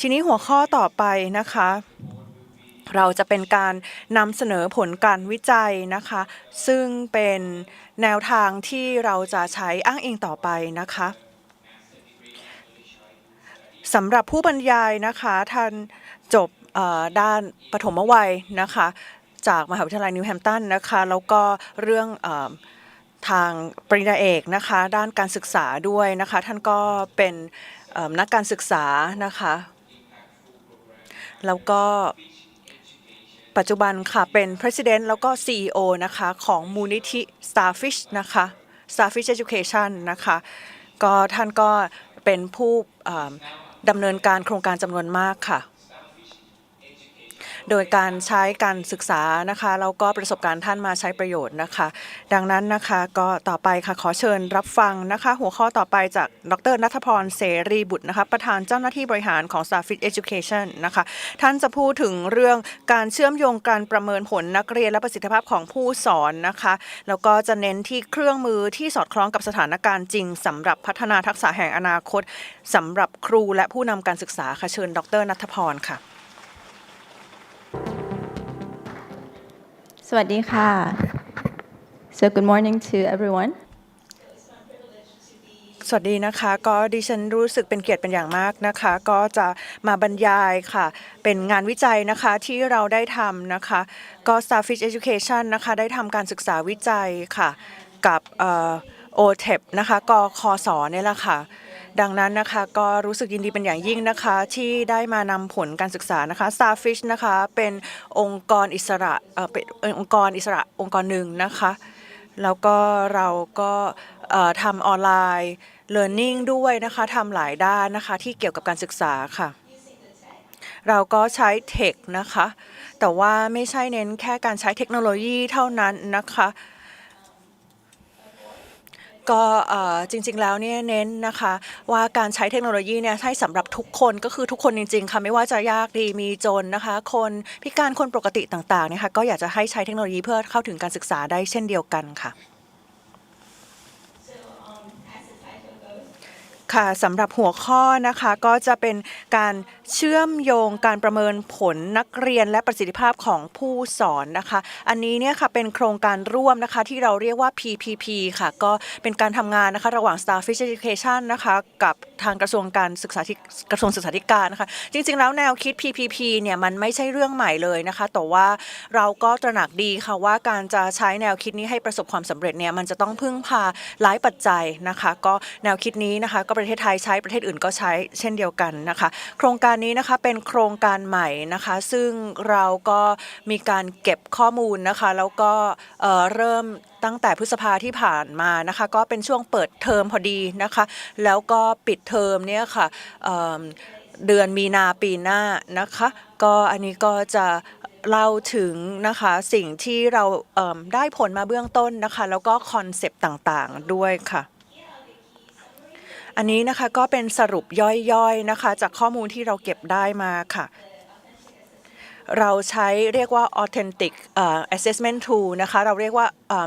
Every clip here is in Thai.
ทีนี้หัวข้อต่อไปนะคะ เราจะเป็นการนำเสนอผลการวิจัยนะคะ ซึ่งเป็นแนวทางที่เราจะใช้อ้างอิงต่อไปนะคะสำหรับผู้บรรยายนะคะท่านจบด้านปฐมวัยนะคะ จากมหาวิทยาลัยนิวแฮมป์ตันนะคะ แล้วก็เรื่องอทางปริญญาเอกนะคะ ด้านการศึกษาด้วยนะคะ ท่านก็เป็นนักการศึกษานะคะ แล้วก็ปัจจุบันค่ะ เป็น President แล้วก็ CEO นะคะ ของมูลนิธิ Starfish นะคะ Starfish Education นะคะ ก็ท่านก็เป็นผู้ดำเนินการโครงการจำนวนมากค่ะ โดยการใช้การศึกษานะคะแล้วก็ประสบการณ์ท่านมาใช้ประโยชน์นะคะ ดังนั้นนะคะก็ต่อไปค่ะขอเชิญรับฟังนะคะ หัวข้อต่อไปจากดรนัทพรเสรีบุตรนะคะประธานเจ้าหน้าที่บริหารของ Starfit Education นะคะท่านจะพูดถึงเรื่องการเชื่อมโยงการประเมินผลนักเรียนและประสิทธิภาพของผู้สอนนะคะ แล้วก็จะเน้นที่เครื่องมือที่สอดคล้องกับสถานการณ์จริงสำหรับพัฒนาทักษะแห่งอนาคตสำหรับครูและผู้นำการศึกษาค่ะเชิญ ดรนัทพรค่ะ วัสดีค่ะ so good morning to everyone สวัสดีนะคะ ก็ดิฉันรู้สึกเป็นเกียรติเป็นอย่างมากนะคะ ก็จะมาบรรยายค่ะ เป็นงานวิจัยนะคะที่เราได้ทำนะคะ ก็ Starfish Education นะคะ ได้ทำการศึกษาวิจัยค่ะ กับเอ่อ OTEP นะคะกคสเนี่ยแหละค่ะ ดังนั้นนะคะก็รู้สึกยินดีเป็นอย่างยิ่งนะคะที่ได้มานำผลการศึกษานะคะ Starfish นะคะเป็นองค์กรอิสระเป็นองค์กรอิสระองค์กรหนึ่งนะคะแล้วก็เราก็เอ่อทำออนไลน์ learning ด้วยนะคะทำหลายด้านนะคะที่เกี่ยวกับการศึกษาค่ะ เราก็ใช้เทคนะคะ แต่ว่าไม่ใช่เน้นแค่การใช้เทคโนโลยีเท่านั้นนะคะ ก็จริงๆแล้วเนี่ยเน้นนะคะว่าการใช้เทคโนโลยีเนี่ยใช้สำหรับทุกคนก็คือทุกคนจริงๆค่ะไม่ว่าจะยากดีมีจนนะคะ คนพิการคนปกติต่างๆเนี่ยค่ะก็อยากจะให้ใช้เทคโนโลยีเพื่อเข้าถึงการศึกษาได้เช่นเดียวกันค่ะ ค่ะสำหรับหัวข้อนะคะก็จะเป็นการ เชื่อมโยงการประเมินผลนักเรียนและประสิทธิภาพของผู้สอนนะคะ อันนี้เนี่ยค่ะเป็นโครงการร่วมนะคะที่เราเรียกว่า PPP ค่ะ ก็เป็นการทำงานนะคะระหว่าง Starfish Education นะคะกับทางกระทรวงการศึกษาธิกระทรวงศึกษาธิการนะคะ จริงๆ แล้วแนวคิด PPP เนี่ยมันไม่ใช่เรื่องใหม่เลยนะคะ แต่ว่าเราก็ตระหนักดีค่ะว่าการจะใช้แนวคิดนี้ให้ประสบความสำเร็จเนี่ยมันจะต้องพึ่งพาหลายปัจจัยนะคะ ก็แนวคิดนี้นะคะ ก็ประเทศไทยใช้ประเทศอื่นก็ใช้เช่นเดียวกันนะคะ โครงการนี้นะคะเป็นโครงการใหม่นะคะ ซึ่งเราก็มีการเก็บข้อมูลนะคะ แล้วก็เริ่มตั้งแต่พฤษภาที่ผ่านมานะคะ ก็เป็นช่วงเปิดเทอมพอดีนะคะ แล้วก็ปิดเทอมเนี่ยค่ะเดือนมีนาปีหน้านะคะ ก็อันนี้ก็จะเล่าถึงนะคะสิ่งที่เราได้ผลมาเบื้องต้นนะคะ แล้วก็คอนเซปต์ต่างๆด้วยค่ะ อันนี้นะคะก็เป็นสรุปย่อยๆนะคะ จากข้อมูลที่เราเก็บได้มาค่ะ เราใช้เรียกว่า authentic เอ่อ assessment tool นะคะ เราเรียกว่า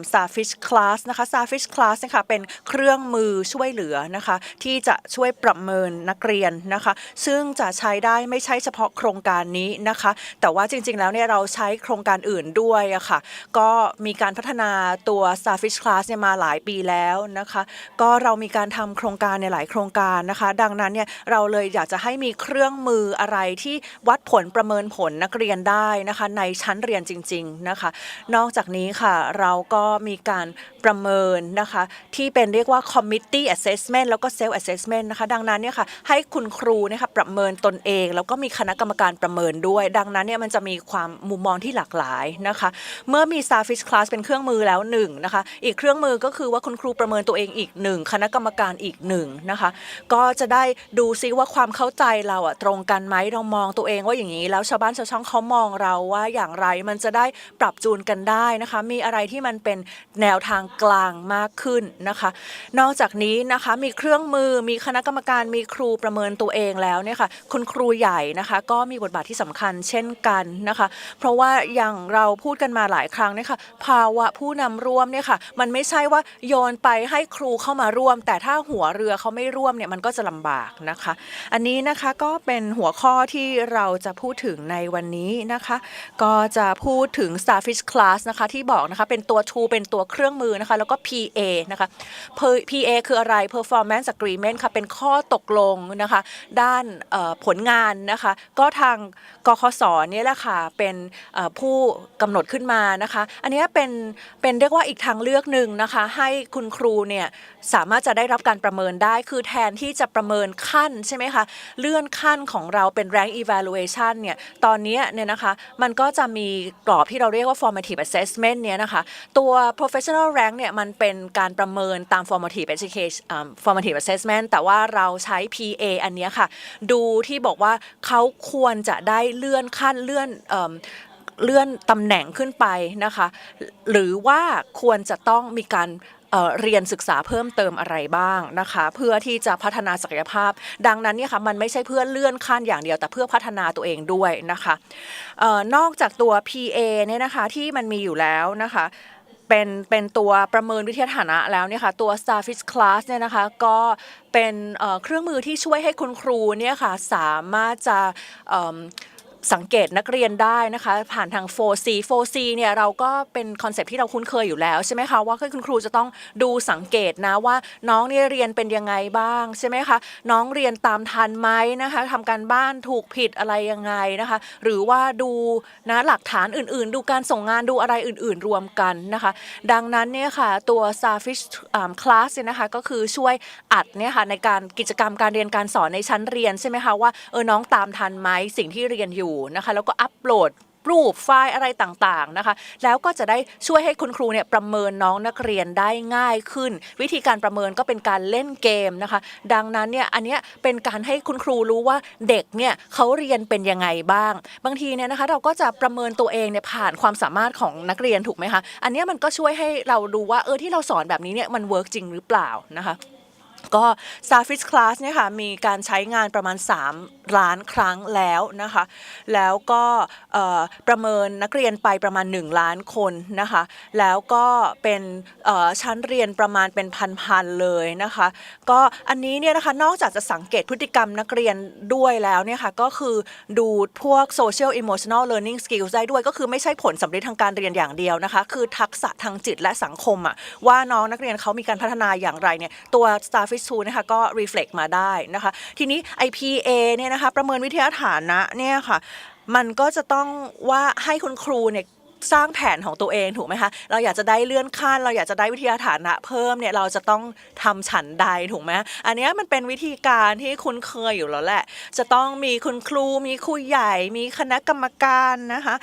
starfish class นะคะ starfish class นะคะเป็นเครื่องมือช่วยเหลือนะคะ ที่จะช่วยประเมินนักเรียนนะคะ ซึ่งจะใช้ได้ไม่ใช่เฉพาะโครงการนี้นะคะ แต่ว่าจริงๆแล้วเนี่ยเราใช้โครงการอื่นด้วยอะค่ะก็มีการพัฒนาตัว starfish class เนี่ยมาหลายปีแล้วนะคะ ก็เรามีการทำโครงการในหลายโครงการนะคะ ดังนั้นเนี่ยเราเลยอยากจะให้มีเครื่องมืออะไรที่วัดผลประเมินผลนักเรียนได้นะคะ ในชั้นเรียนจริง ๆนะคะ นอกจากนี้ค่ะเราก็มีการประเมินนะคะที่เป็นเรียกว่า committee assessment แล้วก็ self assessment นะคะดังนั้นเนี่ยค่ะให้คุณครูนะคะประเมินตนเอง แล้วก็มีคณะกรรมการประเมินด้วย ดังนั้นเนี่ยมันจะมีความมุมมองที่หลากหลายนะคะเมื่อมี Starfish Class เป็นเครื่องมือแล้วหนึ่งนะคะอีกเครื่องมือก็คือว่าคุณครูประเมินตัวเองอีกหนึ่งคณะกรรมการอีกหนึ่งนะคะก็จะได้ดูซิว่าความเข้าใจเราอะตรงกันไหมเรามองตัวเองว่าอย่างนี้แล้วชาวบ้านชาวช่องเขามองเราว่าอย่างไรมันจะได้ปรับจูนกันได้นะคะมีอะไรที่มันมันเป็นแนวทางกลางมากขึ้นนะคะ นอกจากนี้นะคะมีเครื่องมือมีคณะกรรมการมีครูประเมินตัวเองแล้วเนี่ยค่ะคุณครูใหญ่นะคะก็มีบทบาทที่สำคัญเช่นกันนะคะ เพราะว่าอย่างเราพูดกันมาหลายครั้งเนี่ยค่ะภาวะผู้นำร่วมเนี่ยค่ะมันไม่ใช่ว่าโยนไปให้ครูเข้ามาร่วม แต่ถ้าหัวเรือเขาไม่ร่วมเนี่ยมันก็จะลำบากนะคะ อันนี้นะคะก็เป็นหัวข้อที่เราจะพูดถึงในวันนี้นะคะ ก็จะพูดถึง Starfish Class นะคะที่บอกนะคะเป็นตัว to เป็นตัวเครื่องมือนะคะ แล้วก็ PA นะคะ P A คืออะไร Performance Agreement ค่ะ เป็นข้อตกลงนะคะ ด้านผลงานนะคะ ก็ทางกคสเนี่ยแหละค่ะ เป็นผู้กำหนดขึ้นมานะคะ อันนี้เป็น เป็นเรียกว่าอีกทางเลือกหนึ่งนะคะ ให้คุณครูเนี่ยสามารถจะได้รับการประเมินได้ คือแทนที่จะประเมินขั้นใช่ไหมคะ เลื่อนขั้นของเราเป็น rank evaluation เนี่ย ตอนนี้เนี่ยนะคะ มันก็จะมีกรอบที่เราเรียกว่า formative assessment เนี่ยนะคะตัว professional rank เนี่ยมันเป็นการประเมินตาม formative education formative assessment แต่ว่าเราใช้ PA อันนี้ค่ะ ดูที่บอกว่าเขาควรจะได้เลื่อนขั้นเลื่อนเอเลื่อนตำแหน่งขึ้นไปนะคะ หรือว่าควรจะต้องมีการเรียนศึกษาเพิ่มเติมอะไรบ้างนะคะ เพื่อที่จะพัฒนาศักยภาพ ดังนั้นเนี่ยค่ะมันไม่ใช่เพื่อเลื่อนขั้นอย่างเดียว แต่เพื่อพัฒนาตัวเองด้วยนะคะออนอกจากตัว PA เนี่ยนะคะที่มันมีอยู่แล้วนะคะ เป็นเป็นตัวประเมินวิทยาฐานะแล้วเนี่ยค่ะตัว Starfish Class เนี่ยนะคะก็เป็นเครื่องมือที่ช่วยให้คุณครูเนี่ยค่ะสามารถจะ สังเกตนักเรียนได้นะคะ ผ่านทาง 4C 4C เนี่ยเราก็เป็นคอนเซปที่เราคุ้นเคยอยู่แล้วใช่ไหมคะว่าคุณครูจะต้องดูสังเกตนะว่าน้องเนี่ยเรียนเป็นยังไงบ้างใช่ไหมคะน้องเรียนตามทันไหมนะคะทำการบ้านถูกผิดอะไรยังไงนะคะ หรือว่าดูนะหลักฐานอื่น ๆ ดูการส่งงานดูอะไรอื่น ๆ รวมกันนะคะ ดังนั้นเนี่ยค่ะตัว Starfish Class เนี่ยนะคะก็คือช่วยอัดเนี่ยค่ะในการกิจกรรมการเรียนการสอนในชั้นเรียนใช่ไหมคะว่าเออน้องตามทันไหมสิ่งที่เรียนอยู่นะคะแล้วก็อัปโหลดรูปไฟล์อะไรต่างๆนะคะ แล้วก็จะได้ช่วยให้คุณครูเนี่ยประเมินน้องนักเรียนได้ง่ายขึ้น วิธีการประเมินก็เป็นการเล่นเกมนะคะ ดังนั้นเนี่ยอันเนี้ยเป็นการให้คุณครูรู้ว่าเด็กเนี่ยเขาเรียนเป็นยังไงบ้าง บางทีเนี่ยนะคะเราก็จะประเมินตัวเองเนี่ยผ่านความสามารถของนักเรียนถูกไหมคะอันเนี้ยมันก็ช่วยให้เราดูว่าเออที่เราสอนแบบนี้เนี่ยมันเวิร์กจริงหรือเปล่านะคะ ก็ Starfish Class เนี่ยค่ะมีการใช้งานประมาณ 3 ล้านครั้งแล้วนะคะ แล้วก็ประเมินนักเรียนไปประมาณ 1 ล้านคนนะคะ แล้วก็เป็นชั้นเรียนประมาณเป็นพันๆเลยนะคะ ก็อันนี้เนี่ยนะคะนอกจากจะสังเกตพฤติกรรมนักเรียนด้วยแล้วเนี่ยค่ะก็คือดูพวก social emotional learning skills ได้ด้วยก็คือไม่ใช่ผลสำเร็จทางการเรียนอย่างเดียวนะคะ คือทักษะทางจิตและสังคมอะว่าน้องนักเรียนเขามีการพัฒนาอย่างไรเนี่ยตัว Starfish Tool นะคะก็ reflect มาได้นะคะ ทีนี้ IPA เนี่ยนะคะประเมินวิทยาฐานะเนี่ยค่ะมันก็จะต้องว่าให้คุณครูเนี่ยสร้างแผนของตัวเองถูกไหมคะ เราอยากจะได้เลื่อนขั้น เราอยากจะได้วิทยาฐานะเพิ่มเนี่ยเราจะต้องทำฉันใดถูกไหมอันนี้มันเป็นวิธีการที่คุ้นเคยอยู่แล้วแหละ จะต้องมีคุณครูมีครูใหญ่ มีคณะกรรมการนะคะ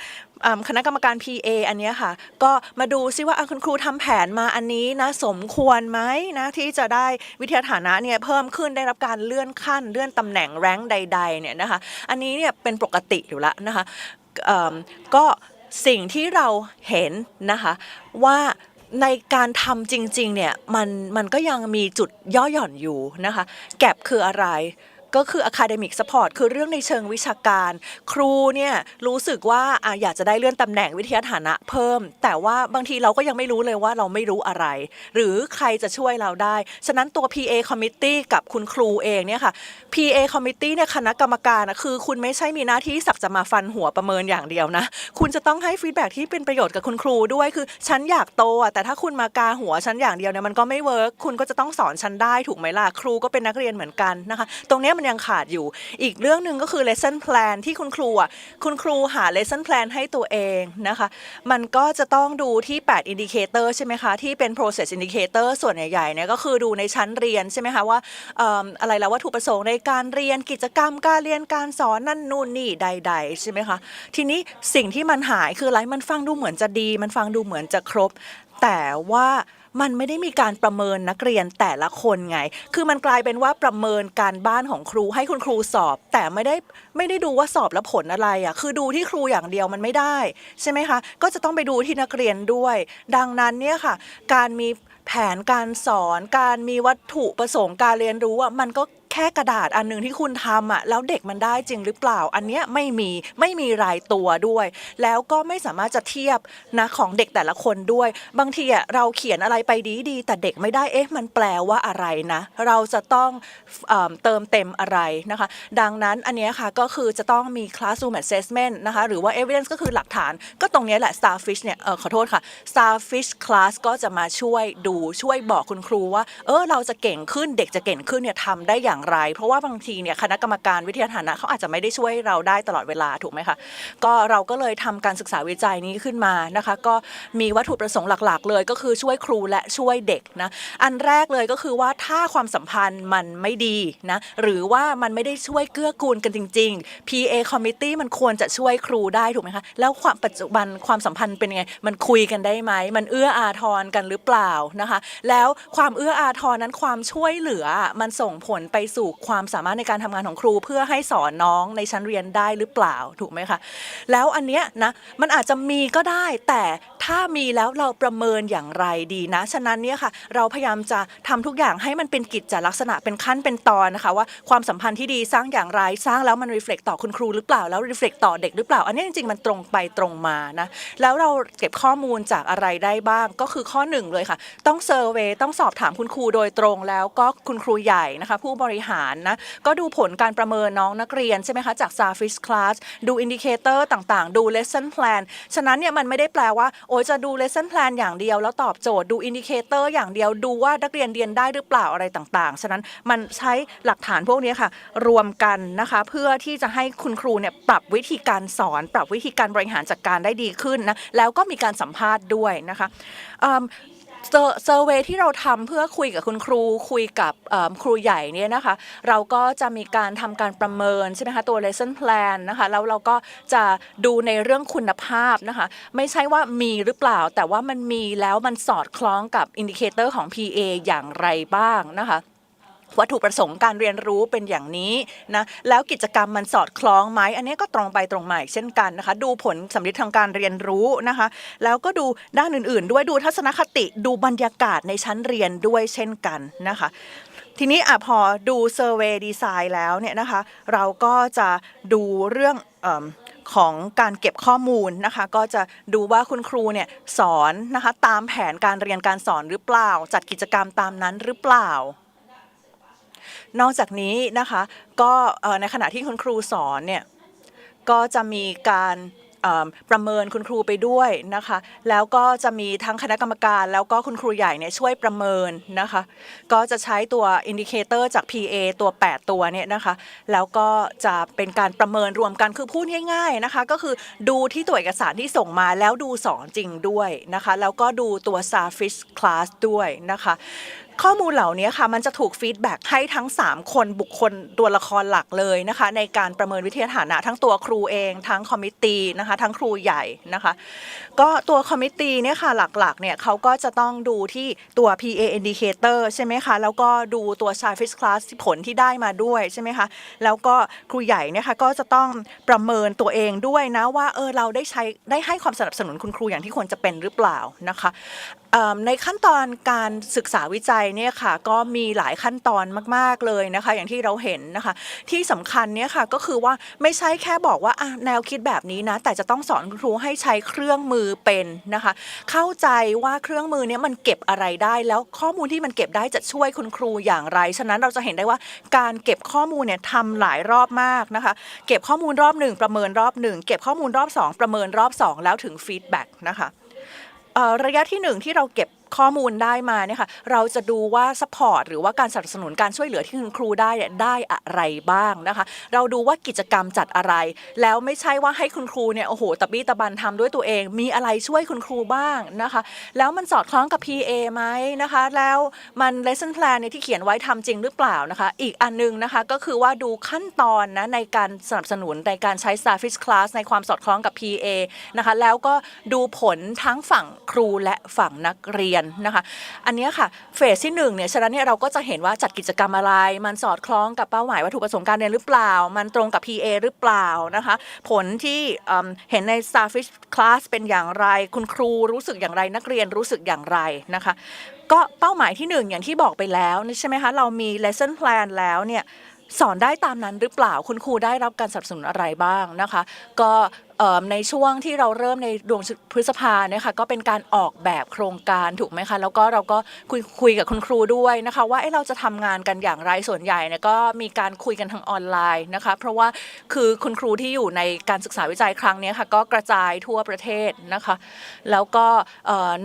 อ่าคณะกรรมการ PA อันเนี้ยค่ะ ก็มาดูซิว่าอะคุณครูทำแผนมาอันนี้นะสมควรไหมนะที่จะได้วิทยาฐานะเนี่ยเพิ่มขึ้นได้รับการเลื่อนขั้น เลื่อนตำแหน่งแรงใด ๆเนี่ยนะคะ อันนี้เนี่ยเป็นปกติอยู่แล้วนะคะเอิ่มก็สิ่งที่เราเห็นนะคะว่าในการทำจริงๆเนี่ยมันมันก็ยังมีจุดย่อหย่อนอยู่นะคะ แก็บคืออะไร ก็คือ academic support คือเรื่องในเชิงวิชาการ ครูเนี่ยรู้สึกว่าอะอยากจะได้เลื่อนตำแหน่งวิทยาฐานะเพิ่ม แต่ว่าบางทีเราก็ยังไม่รู้เลยว่าเราไม่รู้อะไร หรือใครจะช่วยเราได้ ฉะนั้นตัว PA committee กับคุณครูเองเนี่ยค่ะ PA committee เนี่ยคณะกรรมการนะคือคุณไม่ใช่มีหน้าที่สักจะมาฟันหัวประเมินอย่างเดียวนะ คุณจะต้องให้ฟีดแบ็ที่เป็นประโยชน์กับคุณครูด้วย คือฉันอยากโตอะแต่ถ้าคุณมากาหัวฉันอย่างเดียวเนี่ยมันก็ไม่เวิร์กคุณก็จะต้องสอนฉันได้ถูกไหมล่ะครูก็เป็นนักเรียนเหมือนกันนะคะ ตรงเนี้ยมันยังขาดอยู่ อีกเรื่องหนึ่งก็คือ lesson plan ที่คุณครูอะคุณครูหา lesson plan ให้ตัวเองนะคะ มันก็จะต้องดูที่ 8 indicator ใช่ไหมคะ ที่เป็น process indicator ส่วนใหญ่ๆเนี่ยก็คือดูในชั้นเรียนใช่ไหมคะว่าเอิ่มอะไรแล้ววัตถุประสงค์ในการเรียนกิจกรรมการเรียนการสอนนั่นนู่นนี่ใด ๆ ใช่ไหมคะ ทีนี้สิ่งที่มันหายคืออะไรมันฟังดูเหมือนจะดี มันฟังดูเหมือนจะครบ แต่ว่า มันไม่ได้มีการประเมินนักเรียนแต่ละคนไง คือมันกลายเป็นว่าประเมินการบ้านของครูให้คุณครูสอบ แต่ไม่ได้ไม่ได้ดูว่าสอบแล้วผลอะไรอะ คือดูที่ครูอย่างเดียวมันไม่ได้ ใช่ไหมคะ ก็จะต้องไปดูที่นักเรียนด้วย ดังนั้นเนี่ยค่ะ การมีแผนการสอน การมีวัตถุประสงค์การเรียนรู้อะมันก็ แค่กระดาษอันหนึ่งที่คุณทำอะแล้วเด็กมันได้จริงหรือเปล่า อันเนี้ยไม่มีไม่มีรายตัวด้วย แล้วก็ไม่สามารถจะเทียบนะของเด็กแต่ละคนด้วย บางทีอะเราเขียนอะไรไปดีดีแต่เด็กไม่ได้เอ๊ะมันแปลว่าอะไรนะ เราจะต้องเอเติมเต็มอะไรนะคะ ดังนั้นอันเนี้ยค่ะก็คือจะต้องมี classroom assessment นะคะหรือว่า evidence ก็คือหลักฐาน ก็ตรงนี้แหละ starfish เนี่ยเออขอโทษค่ะ starfish class ก็จะมาช่วยดูช่วยบอกคุณครูว่า เออเราจะเก่งขึ้นเด็กจะเก่งขึ้นเนี่ยทำได้อย่างไร เพราะว่าบางทีเนี่ยคณะกรรมการวิทยาฐานะเขาอาจจะไม่ได้ช่วยเราได้ตลอดเวลาถูกไหมคะก็เราก็เลยทำการศึกษาวิจัยนี้ขึ้นมานะคะ ก็มีวัตถุประสงค์หลักๆ เลยก็คือช่วยครูและช่วยเด็กนะอันแรกเลยก็คือว่าถ้าความสัมพันธ์มันไม่ดีนะหรือว่ามันไม่ได้ช่วยเกื้อกูลกันจริง ๆ PA committee มันควรจะช่วยครูได้ถูกไหมคะแล้วความปัจจุบันความสัมพันธ์เป็นยังไง มันคุยกันได้ไหม มันเอื้ออาทรกันหรือเปล่านะคะ แล้วความเอื้ออาทรนั้นความช่วยเหลือมันส่งผลไปสู่ความสามารถในการทำงานของครู เพื่อให้สอนน้องในชั้นเรียนได้หรือเปล่าถูกไหมคะแล้วอันเนี้ยนะมันอาจจะมีก็ได้ แต่ถ้ามีแล้วเราประเมินอย่างไรดีนะ ฉะนั้นเนี่ยค่ะเราพยายามจะทำทุกอย่างให้มันเป็นกิจจลักษณะเป็นขั้นเป็นตอนนะคะว่าความสัมพันธ์ที่ดีสร้างอย่างไรสร้างแล้วมันรีเฟล็กต่อคุณครูหรือเปล่าแล้วรีเฟล็กต่อเด็กหรือเปล่า อันนี้จริงๆมันตรงไปตรงมานะแล้วเราเก็บข้อมูลจากอะไรได้บ้าง ก็คือข้อหนึ่งเลยค่ะ ต้องเซอร์เวยต้องสอบถามคุณครูโดยตรงแล้วก็คุณครูใหญ่นะคะผู้บริหารนะก็ดูผลการประเมินน้องนักเรียนใช่ไหมคะจาก Starfish Class ดูอินดิเคเตอร์ต่างๆ ดู lesson plan ฉะนั้นเนี่ยมันไม่ได้แปลว่า โอ้ยจะดู lesson plan อย่างเดียว แล้วตอบโจทย์ดูอินดิเคเตอร์อย่างเดียวดูว่านักเรียนเรียนได้หรือเปล่าอะไรต่างๆ ฉะนั้นมันใช้หลักฐานพวกนี้ค่ะ รวมกันนะคะเพื่อที่จะให้คุณครูเนี่ยปรับวิธีการสอน ปรับวิธีการบริหารจัดการได้ดีขึ้นนะแล้วก็มีการสัมภาษณ์ด้วยนะคะ เซอร์เวที่เราทำเพื่อคุยกับคุณครูคุยกับครูใหญ่เนี่ยนะคะ เราก็จะมีการทำการประเมินใช่ไหมคะตัว lesson plan นะคะแล้วเราก็จะดูในเรื่องคุณภาพนะคะ ไม่ใช่ว่ามีหรือเปล่า แต่ว่ามันมีแล้วมันสอดคล้องกับอินดิเคเตอร์ของ PA อย่างไรบ้างนะคะ วัตถุประสงค์การเรียนรู้เป็นอย่างนี้นะแล้วกิจกรรมมันสอดคล้องไหมอันนี้ก็ตรงไปตรงมาอีกเช่นกันนะคะ ดูผลสำลิดทางการเรียนรู้นะคะ แล้วก็ดูด้านอื่นๆ ด้วยดูทัศนคติดูบรรยากาศในชั้นเรียนด้วยเช่นกันนะคะทีนี้อะพอดูเซอร์เวยดีไซน์แล้วเนี่ยนะคะ เราก็จะดูเรื่องอของการเก็บข้อมูลนะคะ ก็จะดูว่าคุณครูเนี่ยสอนนะคะ ตามแผนการเรียนการสอนหรือเปล่า จัดกิจกรรมตามนั้นหรือเปล่า นอกจากนี้นะคะก็ในขณะที่คุณครูสอนเนี่ยก็จะมีการประเมินคุณครูไปด้วยนะคะ แล้วก็จะมีทั้งคณะกรรมการ แล้วก็คุณครูใหญ่เนี่ยช่วยประเมินนะคะ ก็จะใช้ตัวอินดิเคเตอร์จาก PA ตัว 8 ตัวเนี่ยนะคะ แล้วก็จะเป็นการประเมินรวมกันคือพูดง่ายๆนะคะ ก็คือดูที่ตัวเอกสารที่ส่งมาแล้วดูสอนจริงด้วยนะคะ แล้วก็ดูตัว s a r f i s h Class ด้วยนะคะ ข้อมูลเหล่านี้ค่ะมันจะถูกฟีดแบ็กให้ทั้ง 3 คนบุคคลตัวละครหลักเลยนะคะ ในการประเมินวิทยาฐานะ ทั้งตัวครูเอง ทั้งคอมมิตี้นะคะทั้งครูใหญ่นะคะ ก็ตัวคอมมิตี้เนี่ยค่ะหลักๆเนี่ยเขาก็จะต้องดูที่ตัว PA indicator ใช่ไหมคะ แล้วก็ดูตัว s h y Fish Class ผลที่ได้มาด้วยใช่ไหมคะแล้วก็ครูใหญ่เนี่ยค่ะก็จะต้องประเมินตัวเองด้วยนะว่าเออเราได้ใช้ได้ให้ความสนับสนุนคุณครูอย่างที่ควรจะเป็นหรือเปล่านะคะในขั้นตอนการศึกษาวิจัยเนี่ยค่ะก็มีหลายขั้นตอนมาก ๆเลยนะคะ อย่างที่เราเห็นนะคะ ที่สำคัญเนี่ยค่ะก็คือว่าไม่ใช่แค่บอกว่าแนวคิดแบบนี้นะแต่จะต้องสอนครูให้ใช้เครื่องมือเป็นนะคะ เข้าใจว่าเครื่องมือเนี้มันเก็บอะไรได้แล้วข้อมูลที่มันเก็บได้จะช่วยคุณครูอย่างไร ฉะนั้นเราจะเห็นได้ว่าการเก็บข้อมูลเนี่ยทำหลายรอบมากนะคะ เก็บข้อมูลรอบหนึ่งประเมินรอบหนึ่งเก็บข้อมูลรอบสองประเมินรอบสองแล้วถึงฟีดแบ็กนะคะระยะที่หนึ่งที่เราเก็บ ข้อมูลได้มาเนี่ยค่ะเราจะดูว่าสปอร์ตหรือว่าการสนับสนุนการช่วยเหลือที่คุณครูได้เนี่ยได้อะไรบ้างนะคะ เราดูว่ากิจกรรมจัดอะไร แล้วไม่ใช่ว่าให้คุณครูเนี่ยโอ้โหตะบี้ตะบันทำด้วยตัวเอง มีอะไรช่วยคุณครูบ้างนะคะ แล้วมันสอดคล้องกับ PA ไหมนะคะ แล้วมัน lesson plan เนี่ยที่เขียนไว้ทำจริงหรือเปล่านะคะ อีกอันนึงนะคะก็คือว่าดูขั้นตอนนะในการสนับสนุนในการใช้ Starfish Class ในความสอดคล้องกับ PA นะคะแล้วก็ดูผลทั้งฝั่งครูและฝั่งนักเรียนนะคะ อันนี้ค่ะเฟสที่หนึ่งเนี่ยฉะนั้นเนี่ยเราก็จะเห็นว่าจัดกิจกรรมอะไร มันสอดคล้องกับเป้าหมายวัตถุประสงค์การเรียนหรือเปล่า มันตรงกับ PA หรือเปล่านะคะ ผลที่เห็นใน Starfish Class เป็นอย่างไร คุณครูรู้สึกอย่างไรนักเรียนรู้สึกอย่างไรนะคะ ก็เป้าหมายที่หนึ่งอย่างที่บอกไปแล้วใช่ไหมคะเรามี lesson plan แล้วเนี่ยสอนได้ตามนั้นหรือเปล่าคุณครูได้รับการสนับสนุนอะไรบ้างนะคะ ก็ ในช่วงที่เราเริ่มในดวงพฤษภาเนี่ยค่ะก็เป็นการออกแบบโครงการถูกไหมคะแล้วก็เราก็คุยคุยกับคุณครูด้วยนะคะ ว่าเราจะทำงานกันอย่างไรส่วนใหญ่เนี่ยก็มีการคุยกันทางออนไลน์นะคะ เพราะว่าคือคุณครูที่อยู่ในการศึกษาวิจัยครั้งนี้ค่ะก็กระจายทั่วประเทศนะคะ แล้วก็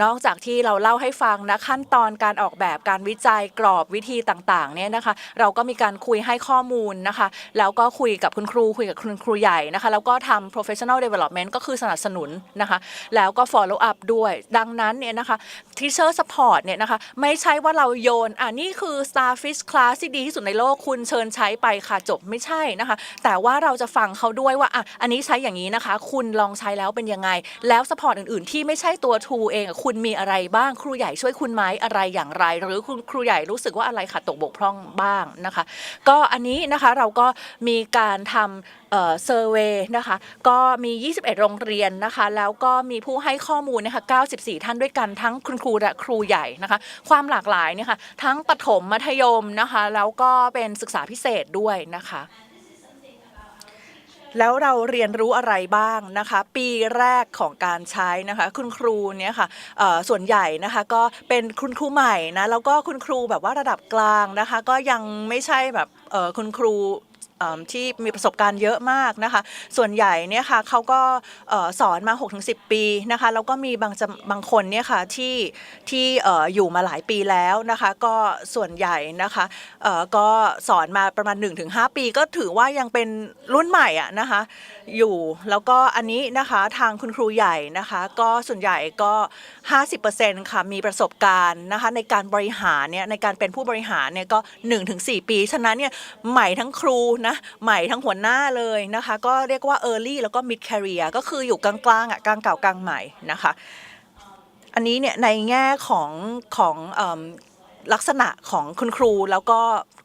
นอกจากที่เราเล่าให้ฟังนะขั้นตอนการออกแบบการวิจัยกรอบวิธีต่างๆเนี่ยนะคะ เราก็มีการคุยให้ข้อมูลนะคะ แล้วก็คุยกับคุณครูคุยกับคุณครูใหญ่นะคะ แล้วก็ทำ professional development ก็คือสนับสนุนนะคะ แล้วก็ follow up ด้วย ดังนั้นเนี่ยนะคะ teacher support เนี่ยนะคะ ไม่ใช่ว่าเราโยน อ่านี่คือ starfish class ที่ดีที่สุดในโลกคุณเชิญใช้ไปค่ะจบไม่ใช่นะคะ แต่ว่าเราจะฟังเขาด้วยว่า อะ อันนี้ใช้อย่างนี้นะคะ คุณลองใช้แล้วเป็นยังไง แล้ว support อื่นๆ ที่ไม่ใช่ตัว t o o เอง คุณมีอะไรบ้าง ครูใหญ่ช่วยคุณไหมอะไรอย่างไร หรือคุณครูใหญ่รู้สึกว่าอะไรขาดตกบกพร่องบ้างนะคะ ก็อันนี้นะคะเราก็มีการทำเอ่อ survey นะคะ ก็มีี 21 โรงเรียนนะคะ แล้วก็มีผู้ให้ข้อมูลนะคะ 94 ท่านด้วยกันทั้งคุณครูและครูใหญ่นะคะ ความหลากหลายเนี่ยค่ะทั้งประถมมัธยมนะคะ แล้วก็เป็นศึกษาพิเศษด้วยนะคะแล้วเราเรียนรู้อะไรบ้างนะคะ ปีแรกของการใช้นะคะ คุณครูเนี่ยค่ะส่วนใหญ่นะคะก็เป็นคุณครูใหม่นะแล้วก็คุณครูแบบว่าระดับกลางนะคะ ก็ยังไม่ใช่แบบคุณครู ที่มีประสบการณ์เยอะมากนะคะ ส่วนใหญ่เนี่ยค่ะเขาก็เอ่อสอนมา 6-10 ปีนะคะแล้วก็มีบางบางคนเนี่ยค่ะที่ที่อยู่มาหลายปีแล้วนะคะก็ส่วนใหญ่นะคะก็สอนมาประมาณ 1-5 ปี ก็ถือว่ายังเป็นรุ่นใหม่อะนะคะอยู่แล้วก็อันนี้นะคะทางคุณครูใหญ่นะคะก็ส่วนใหญ่ก็ 50%ค่ะมีประสบการณ์นะคะในการบริหารเนี่ยในการเป็นผู้บริหารเนี่ยก็ 1-4 ปี ฉะนั้นเนี่ยใหม่ทั้งครูนะใหม่ทั้งหัวหน้าเลยนะคะ ก็เรียกว่า Early แล้วก็ Mid Career ก็คืออยู่กลางๆอะกลางเก่ากลางใหม่นะคะ อันนี้เนี่ยในแง่ของของลักษณะของคุณครูแล้วก็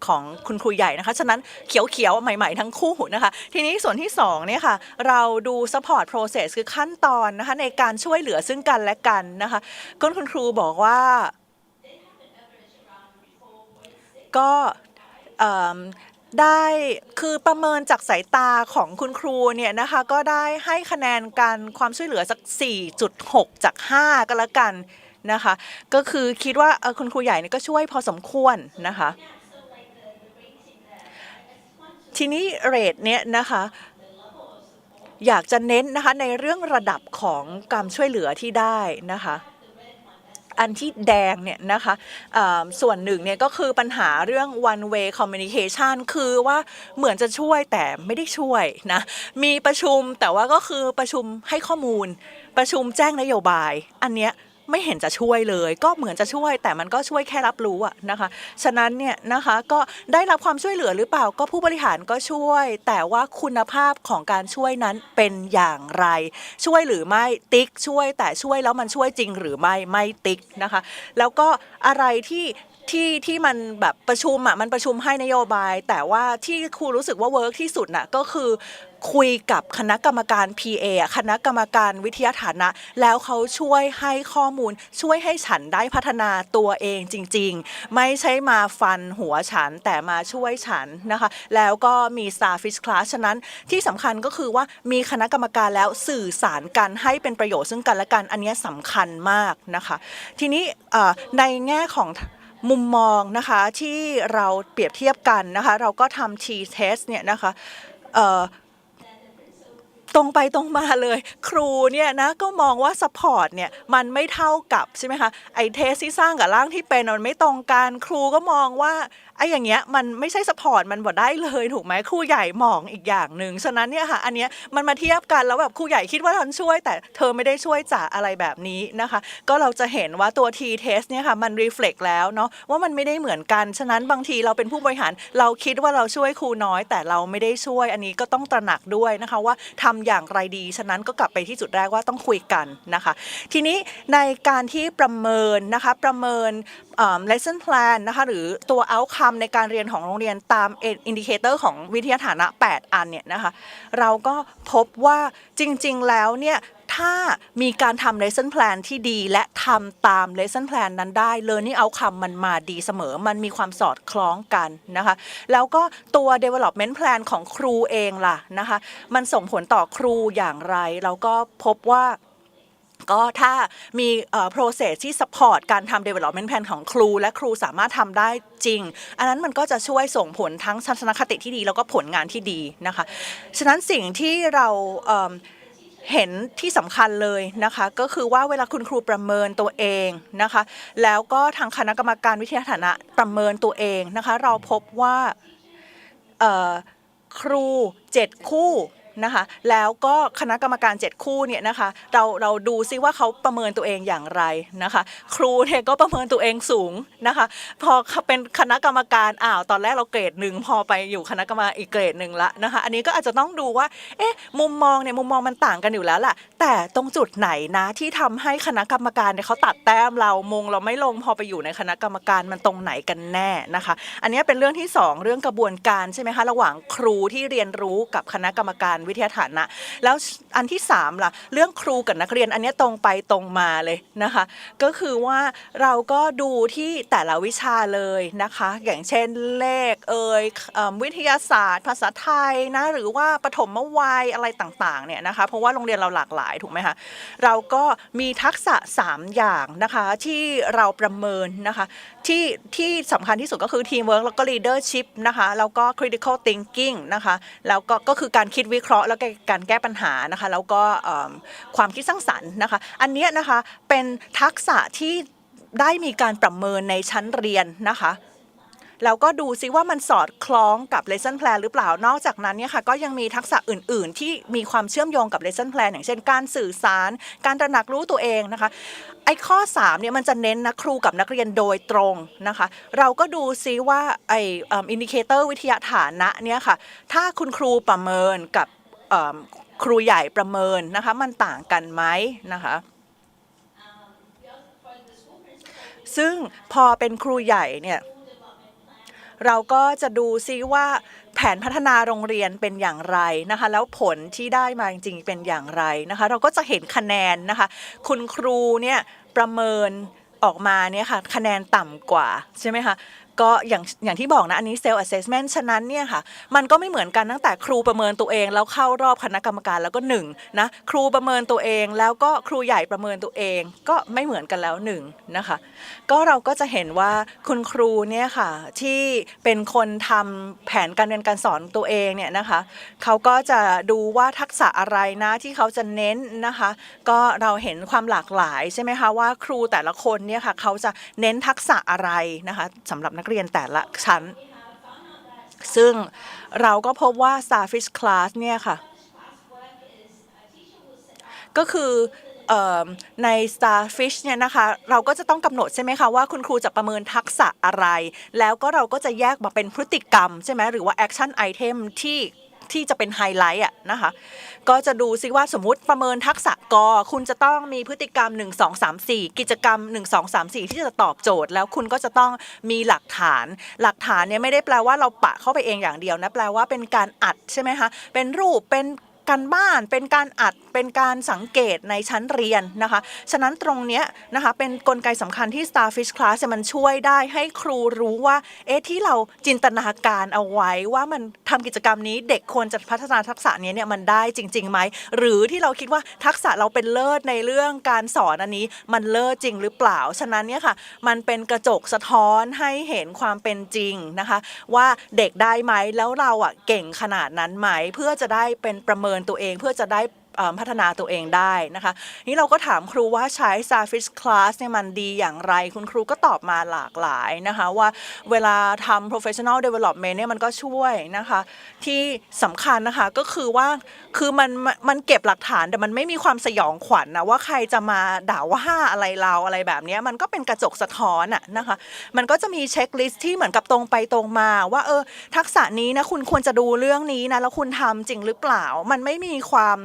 ของคุณครูใหญ่นะคะ ฉะนั้นเขียวๆ ใหม่ๆ ทั้งคู่นะคะ ทีนี้ส่วนที่2เนี่ยค่ะเราดู support process คือขั้นตอนนะคะในการช่วยเหลือซึ่งกันและกันนะคะก็คุณครูบอกว่า ก็ ได้คือประเมินจากสายตาของคุณครูเนี่ยนะคะก็ได้ให้คะแนนการความช่วยเหลือสัก 4.6 จาก 5 ก็แล้วกันนะคะ ก็คือคิดว่าคุณครูใหญ่เนี่ยก็ช่วยพอสมควรนะคะ ทีนี้เรทเนี่ยนะคะอยากจะเน้นนะคะในเรื่องระดับของการช่วยเหลือที่ได้นะคะ อันที่แดงเนี่ยนะคะส่วนหนึ่งเนี่ยก็คือปัญหาเรื่อง one way communication คือว่าเหมือนจะช่วยแต่ไม่ได้ช่วยนะมีประชุมแต่ว่าก็คือประชุมให้ข้อมูล ประชุมแจ้งนโยบาย อันเนี้ย ไม่เห็นจะช่วยเลย ก็เหมือนจะช่วย แต่มันก็ช่วยแค่รับรู้อะนะคะฉะนั้นเนี่ยนะคะก็ได้รับความช่วยเหลือหรือเปล่าก็ผู้บริหารก็ช่วย แต่ว่าคุณภาพของการช่วยนั้นเป็นอย่างไร ช่วยหรือไม่ติ๊กช่วย แต่ช่วยแล้วมันช่วยจริงหรือไม่ไม่ติ๊กนะคะ แล้วก็อะไรที่ที่ที่มันแบบประชุมอะมันประชุมให้นโยบาย แต่ว่าที่ครูรู้สึกว่าเวิร์กที่สุดน่ะก็คือ คุยกับคณะกรรมการ PA อะคณะกรรมการวิทยาฐานะ แล้วเขาช่วยให้ข้อมูล ช่วยให้ฉันได้พัฒนาตัวเองจริง ๆ ไม่ใช่มาฟันหัวฉันแต่มาช่วยฉันนะคะ แล้วก็มี Starfish Class ฉะนั้นที่สำคัญก็คือว่ามีคณะกรรมการแล้วสื่อสารกันให้เป็นประโยชน์ซึ่งกันและกันอันเนี้ยสำคัญมากนะคะ ทีนี้เอ่อในแง่ของ มุมมองนะคะที่เราเปรียบเทียบกันนะคะ เราก็ทำ T test เนี่ยนะคะเอ่อ ตรงไปตรงมาเลย ครูเนี่ยนะก็มองว่าสปอร์ตเนี่ยมันไม่เท่ากับใช่ไหมคะไอเทสที่สร้างกับร่างที่เป็นมันไม่ตรงกันครูก็มองว่าไอ้อย่างเงี้ยมันไม่ใช่สปอร์ตมันบ่ได้เลยถูกไหมครูใหญ่มองอีกอย่างหนึ่งฉะนั้นเนี่ยค่ะอันเนี้ยมันมาเทียบกันแล้วแบบครูใหญ่คิดว่าฉันช่วย แต่เธอไม่ได้ช่วยจ่าอะไรแบบนี้นะคะ ก็เราจะเห็นว่าตัว T test เนี่ยค่ะมัน reflect แล้วเนาะว่ามันไม่ได้เหมือนกันฉะนั้นบางทีเราเป็นผู้บริหารเราคิดว่าเราช่วยครูน้อย แต่เราไม่ได้ช่วยอันนี้ก็ต้องตระหนักด้วยนะคะว่าทำอย่างไรดีฉะนั้นก็กลับไปที่จุดแรกว่าต้องคุยกันนะคะ ทีนี้ในการที่ประเมินนะคะประเมิน lesson plan นะคะหรือตัว outcome ในการเรียนของโรงเรียนตาม indicator ของวิทยาฐานะ 8 อันเนี่ยนะคะเราก็พบว่าจริง ๆ แล้วเนี่ยถ้ามีการทำ lesson plan ที่ดีและทำตาม lesson plan นั้นได้ learning outcome มันมาดีเสมอ มันมีความสอดคล้องกันนะคะ แล้วก็ตัว development plan ของครูเองล่ะนะคะ มันส่งผลต่อครูอย่างไร เราก็พบว่า ก็ถ้ามี process ที่ support การทำ development plan ของครู และครูสามารถทำได้จริง อันนั้นมันก็จะช่วยส่งผลทั้งทัศนคติที่ดี แล้วก็ผลงานที่ดีนะคะ ฉะนั้นสิ่งที่เราเห็นที่สำคัญเลยนะคะ ก็คือว่าเวลาคุณครูประเมินตัวเองนะคะ แล้วก็ทางคณะกรรมการวิทยาฐานะประเมินตัวเองนะคะ เราพบว่าเอ่อครู7คู่ นะคะ แล้วก็คณะกรรมการ 7 คู่เนี่ยนะคะเราเราดูซิว่าเขาประเมินตัวเองอย่างไรนะคะ ครูเนี่ยก็ประเมินตัวเองสูงนะคะ พอเป็นคณะกรรมการอ้าวตอนแรกเราเกรดหนึ่งพอไปอยู่คณะกรรมการอีกเกรดหนึ่งละนะคะ อันนี้ก็อาจจะต้องดูว่าเอ๊ะมุมมองเนี่ยมุมมองมันต่างกันอยู่แล้วแหละแต่ตรงจุดไหนนะที่ทำให้คณะกรรมการเนี่ยเขาตัดแต้มเรามงเราไม่ลงพอไปอยู่ในคณะกรรมการมันตรงไหนกันแน่นะคะ อันนี้เป็นเรื่องที่สองเรื่องกระบวนการใช่ไหมคะระหว่างครูที่เรียนรู้กับคณะกรรมการวิทยาฐานะ แล้วอันที่สามล่ะเรื่องครูกับนักเรียนอันนี้ตรงไปตรงมาเลยนะคะ ก็คือว่าเราก็ดูที่แต่ละวิชาเลยนะคะ อย่างเช่นเลขเอ่ยวิทยาศาสตร์ ภาษาไทยนะหรือว่าปฐมวัยอะไรต่างๆเนี่ยนะคะเพราะว่าโรงเรียนเราหลากหลายถูกไหมคะเราก็มีทักษะ 3 อย่างนะคะที่เราประเมินนะคะ ที่ที่สำคัญที่สุดก็คือทีมเวิร์กแล้วก็ลีดเดอร์ชิพนะคะแล้วก็ critical thinking นะคะแล้วก็ก็คือการคิดวิเคราะห์ แล้วก็การแก้ปัญหานะคะแล้วก็ความคิดสร้างสรรค์นะคะอันนี้นะคะเป็นทักษะที่ได้มีการประเมินในชั้นเรียนนะคะ แล้วก็ดูซิว่ามันสอดคล้องกับ lesson plan หรือเปล่า นอกจากนั้นเนี่ยค่ะก็ยังมีทักษะอื่น ๆ ที่มีความเชื่อมโยงกับ lesson plan อย่างเช่น การสื่อสาร การตระหนักรู้ตัวเองนะคะไอ้ข้อ3เนี่ยมันจะเน้นนะครูกับนักเรียนโดยตรงนะคะ เราก็ดูซิว่าไอ้อินดิเคเตอร์วิทยาฐานะเนี่ยค่ะ ถ้าคุณครูประเมินกับครูใหญ่ประเมินนะคะ มันต่างกันไหมนะคะซึ่งพอเป็นครูใหญ่เนี่ย เราก็จะดูซิว่าแผนพัฒนาโรงเรียนเป็นอย่างไรนะคะ แล้วผลที่ได้มาจริงๆเป็นอย่างไรนะคะ เราก็จะเห็นคะแนนนะคะ คุณครูเนี่ยประเมินออกมาเนี่ยค่ะคะแนนต่ำกว่าใช่ไหมคะ ก็อย่างอย่างที่บอกนะ อันนี้ self assessment ฉะนั้นเนี่ยค่ะ มันก็ไม่เหมือนกันตั้งแต่ครูประเมินตัวเอง แล้วเข้ารอบคณะกรรมการแล้วก็หนึ่งนะครูประเมินตัวเอง แล้วก็ครูใหญ่ประเมินตัวเอง ก็ไม่เหมือนกันแล้วหนึ่งนะคะก็เราก็จะเห็นว่าคุณครูเนี่ยค่ะที่เป็นคนทำแผนการเรียนการสอนตัวเองเนี่ยนะคะเขาก็จะดูว่าทักษะอะไรนะที่เขาจะเน้นนะคะ ก็เราเห็นความหลากหลายใช่ไหมคะว่าครูแต่ละคนเนี่ยค่ะเขาจะเน้นทักษะอะไรนะคะสำหรับนักเรียนแต่ละชั้น ซึ่งเราก็พบว่า Starfish Class เนี่ยค่ะ ก็คือเอ่อใน Starfish เนี่ยนะคะเราก็จะต้องกำหนดใช่ไหมคะว่าคุณครูจะประเมินทักษะอะไร แล้วก็เราก็จะแยกมาเป็นพฤติกรรมใช่ไหมหรือว่า action item ที่ ที่จะเป็นไฮไลท์อะนะคะ ก็จะดูซิว่าสมมุติประเมินทักษะกอคุณจะต้องมีพฤติกรรม 1 2 3 4 กิจกรรม 1 2 3 4 ที่จะตอบโจทย์ แล้วคุณก็จะต้องมีหลักฐาน หลักฐานเนี่ยไม่ได้แปลว่าเราปะเข้าไปเองอย่างเดียวนะแปลว่าเป็นการอัดใช่ไหมคะเป็นรูปเป็น การบ้านเป็นการอัดเป็นการสังเกตในชั้นเรียนนะคะ ฉะนั้นตรงเนี้ยนะคะเป็นกลไกสำคัญที่ Starfish Class มันช่วยได้ให้ครูรู้ว่า เอ๊ะที่เราจินตนาการเอาไว้ว่ามันทำกิจกรรมนี้เด็กควรจะพัฒนาทักษะนี้เนี่ยมันได้จริงๆไหม หรือที่เราคิดว่าทักษะเราเป็นเลิศในเรื่องการสอนอันนี้มันเลิศจริงหรือเปล่า ฉะนั้นเนี่ยค่ะมันเป็นกระจกสะท้อนให้เห็นความเป็นจริงนะคะ ว่าเด็กได้ไหมแล้วเราอะเก่งขนาดนั้นไหมเพื่อจะได้เป็นประเมินตัวเองเพื่อจะได้ พัฒนาตัวเองได้นะคะ นี่เราก็ถามครูว่าใช้ Starfish Class เนี่ยมันดีอย่างไร คุณครูก็ตอบมาหลากหลายนะคะว่าเวลาทำ professional development เนี่ยมันก็ช่วยนะคะ ที่สำคัญนะคะก็คือว่าคือมันมันเก็บหลักฐานแต่มันไม่มีความสยองขวัญนะว่าใครจะมาด่าว่าอะไรเราอะไรแบบนี้มันก็เป็นกระจกสะท้อนอะนะคะ มันก็จะมีเช็คลิสต์ที่เหมือนกับตรงไปตรงมา ว่าเออทักษะนี้นะคุณควรจะดูเรื่องนี้นะแล้วคุณทำจริงหรือเปล่า มันไม่มีความ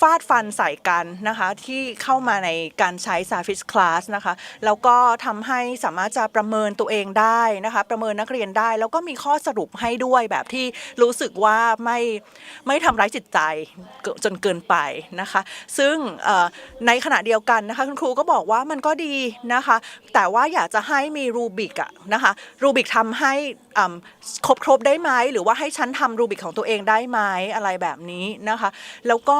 ฟาดฟันใส่กันนะคะที่เข้ามาในการใช้ s a f i s Class นะคะแล้วก็ทำให้สามารถจะประเมินตัวเองได้นะคะประเมินนักเรียนได้ แล้วก็มีข้อสรุปให้ด้วยแบบที่รู้สึกว่าไม่ไม่ทำร้ายจิตใจจนเกินไปนะคะ ซึ่งในขณะเดียวกันนะคะคุณครูก็บอกว่ามันก็ดีนะคะ แต่ว่าอยากจะให้มีรูบิกอะนะคะรูบิกทำให้ครบครบได้ไหมหรือว่าให้ฉันทำรูบิกของตัวเองได้ไหมอะไรแบบนี้นะคะ แล้วก็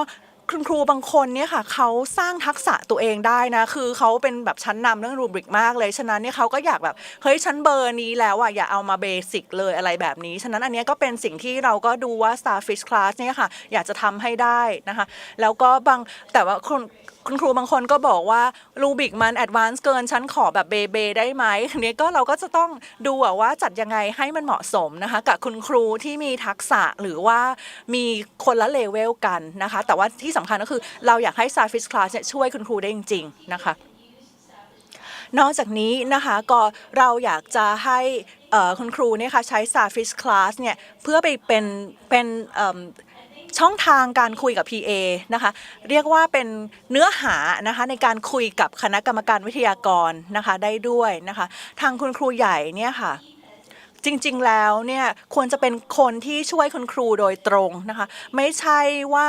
คุณครูบางคนเนี่ยค่ะเขาสร้างทักษะตัวเองได้นะ คือเขาเป็นแบบชั้นนำเรื่องรูบริกมากเลย ฉะนั้นเนี่ยเขาก็อยากแบบเฮ้ยชั้นเบอร์นี้แล้วอะอย่าเอามาเบสิกเลยอะไรแบบนี้ ฉะนั้นอันนี้ก็เป็นสิ่งที่เราก็ดูว่า Starfish Class เนี่ยค่ะอยากจะทำให้ได้นะคะ แล้วก็บางแต่ว่าคน คุณครูบางคนก็บอกว่ารูบิกมันแอดวานซ์เกินฉันขอแบบเบเบได้ไหมอันนี้ก็เราก็จะต้องดูว่าจัดยังไงให้มันเหมาะสมนะคะ กับคุณครูที่มีทักษะหรือว่ามีคนละเลเวลกันนะคะ แต่ว่าที่สำคัญก็คือเราอยากให้ Starfish Class เนี่ยช่วยคุณครูได้จริง ๆ นะคะนอกจากนี้นะคะก็เราอยากจะให้คุณครูเนี่ยค่ะใช้ Starfish Class เนี่ยเพื่อไปเป็นเป็น ช่องทางการคุยกับ PA นะคะ เรียกว่าเป็นเนื้อหานะคะในการคุยกับคณะกรรมการวิทยากรนะคะได้ด้วยนะคะ ทางคุณครูใหญ่เนี่ยค่ะจริงๆ แล้วเนี่ยควรจะเป็นคนที่ช่วยคุณครูโดยตรงนะคะ ไม่ใช่ว่า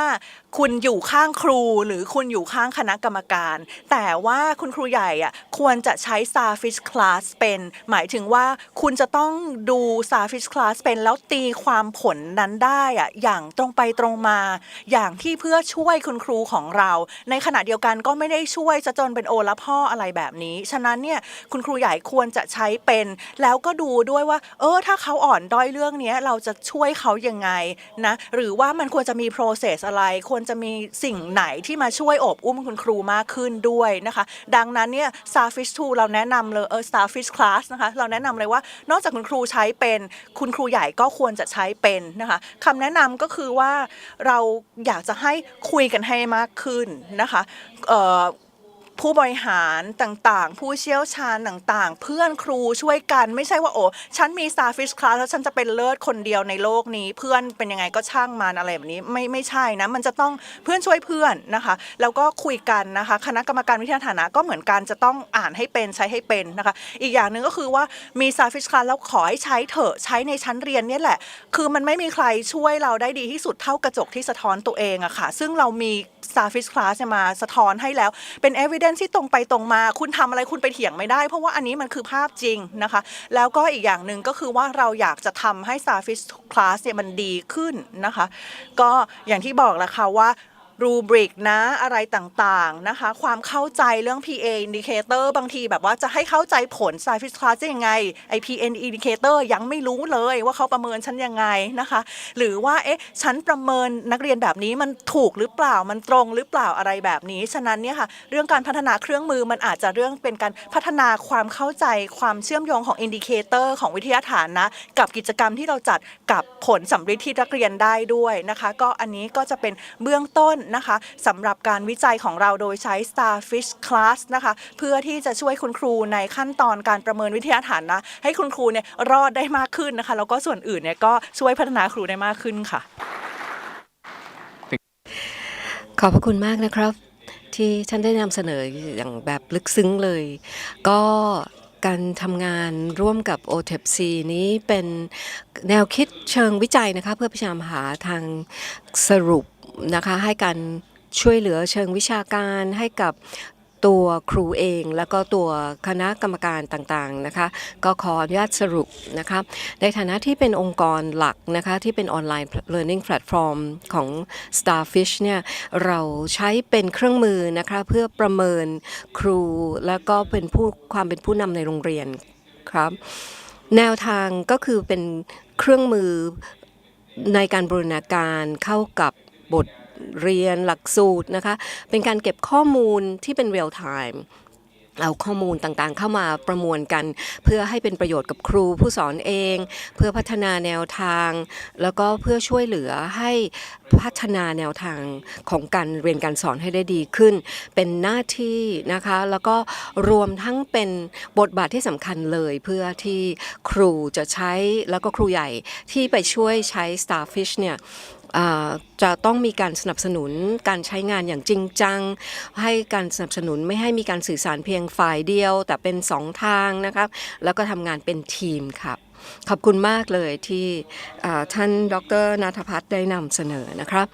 คุณอยู่ข้างครูหรือคุณอยู่ข้างคณะกรรมการ แต่ว่าคุณครูใหญ่อะควรจะใช้ Starfish Class เป็น หมายถึงว่าคุณจะต้องดู Starfish Class เป็นแล้วตีความผลนั้นได้อะอย่างตรงไปตรงมา อย่างที่เพื่อช่วยคุณครูของเรา ในขณะเดียวกันก็ไม่ได้ช่วยจะจนเป็นโอละพ่ออะไรแบบนี้ ฉะนั้นเนี่ยคุณครูใหญ่ควรจะใช้เป็น แล้วก็ดูด้วยว่า เออ ถ้าเขาอ่อนด้อยเรื่องนี้เราจะช่วยเขายังไงนะหรือว่ามันควรจะมี process อะไรควรจะมีสิ่งไหนที่มาช่วยอบอุ้มคุณครูมากขึ้นด้วยนะคะ ดังนั้นเนี่ย Starfish 2เราแนะนำเลยเออ Starfish Class นะคะเราแนะนำเลยว่านอกจากคุณครูใช้เป็นคุณครูใหญ่ก็ควรจะใช้เป็นนะคะคำแนะนำก็คือว่าเราอยากจะให้คุยกันให้มากขึ้นนะคะ ผู้บริหารต่างๆ ผู้เชี่ยวชาญต่างๆ เพื่อนครูช่วยกันไม่ใช่ว่าโอ้ฉันมี Starfish Class แล้วฉันจะเป็นเลิศคนเดียวในโลกนี้ เพื่อนเป็นยังไงก็ช่างมันอะไรแบบนี้ไม่ไม่ใช่นะ มันจะต้องเพื่อนช่วยเพื่อนนะคะ แล้วก็คุยกันนะคะ คณะกรรมการวิทยาฐานะก็เหมือนกันจะต้องอ่านให้เป็นใช้ให้เป็นนะคะ อีกอย่างหนึ่งก็คือว่ามี Starfish Class แล้วขอให้ใช้เถอะใช้ในชั้นเรียนเนี่ยแหละ คือมันไม่มีใครช่วยเราได้ดีที่สุดเท่ากระจกที่สะท้อนตัวเองอะค่ะซึ่งเรามี Starfish Class มาสะท้อนให้แล้วเป็น evidence ที่ตรงไปตรงมา คุณทำอะไรคุณไปเถียงไม่ได้ เพราะว่าอันนี้มันคือภาพจริงนะคะ แล้วก็อีกอย่างหนึ่งก็คือว่าเราอยากจะทำให้ Starfish Class เนี่ยมันดีขึ้นนะคะ ก็อย่างที่บอกแล้วค่ะว่า รูบริกนะอะไรต่างๆนะคะ ความเข้าใจเรื่อง PA indicator บางทีแบบว่าจะให้เข้าใจผล s i f i s class ได้ยังไงไอ PN indicator ยังไม่รู้เลยว่าเขาประเมินฉันยังไงนะคะ หรือว่าเอ๊ะฉันประเมินนักเรียนแบบนี้มันถูกหรือเปล่ามันตรงหรือเปล่าอะไรแบบนี้ ฉะนั้นเนี่ยค่ะเรื่องการพัฒนาเครื่องมือมันอาจจะเรื่องเป็นการพัฒนาความเข้าใจความเชื่อมโยงของอินดิเคเตอร์ของวิทยาฐานนะ กับกิจกรรมที่เราจัดกับผลสำริดที่นักเรียนได้ด้วยนะคะ ก็อันนี้ก็จะเป็นเบื้องต้นนะคะสำหรับการวิจัยของเราโดยใช้ Starfish Class นะคะ เพื่อที่จะช่วยคุณครูในขั้นตอนการประเมินวิทยาฐานนะให้คุณครูเนี่ยรอดได้มากขึ้นนะคะ แล้วก็ส่วนอื่นเนี่ยก็ช่วยพัฒนาครูได้มากขึ้นค่ะ ขอบพระคุณมากนะครับ ที่ท่านได้นำเสนออย่างแบบลึกซึ้งเลย ก็การทำงานร่วมกับ o t e p c นี้เป็นแนวคิดเชิงวิจัยนะคะ เพื่อพยายามหาทางสรุป นะคะให้การช่วยเหลือเชิงวิชาการให้กับตัวครูเองแล้วก็ตัวคณะกรรมการต่างๆนะคะก็ขออนุญาตสรุปนะคะในฐานะที่เป็นองค์กรหลักนะคะที่เป็นออนไลน์ learning platform ของ Starfish เนี่ยเราใช้เป็นเครื่องมือนะคะเพื่อประเมินครูแล้วก็เป็นผู้ความเป็นผู้นำในโรงเรียนครับแนวทางก็คือเป็นเครื่องมือในการบรูรณาการเข้ากับ บทเรียนหลักสูตรนะคะ เป็นการเก็บข้อมูลที่เป็น real time เอาข้อมูลต่างๆ เข้ามาประมวลกัน เพื่อให้เป็นประโยชน์กับครูผู้สอนเอง เพื่อพัฒนาแนวทาง แล้วก็เพื่อช่วยเหลือให้พัฒนาแนวทางของการเรียนการสอนให้ได้ดีขึ้น เป็นหน้าที่นะคะ แล้วก็รวมทั้งเป็นบทบาทที่สำคัญเลย เพื่อที่ครูจะใช้แล้วก็ครูใหญ่ที่ไปช่วยใช้ Starfish เนี่ย จะต้องมีการสนับสนุนการใช้งานอย่างจริงจัง ให้การสนับสนุนไม่ให้มีการสื่อสารเพียงฝ่ายเดียว แต่เป็นสองทางนะครับแล้วก็ทำงานเป็นทีมครับขอบคุณมากเลยที่ท่านดรนาทพัฒน์ได้นำเสนอนะครับ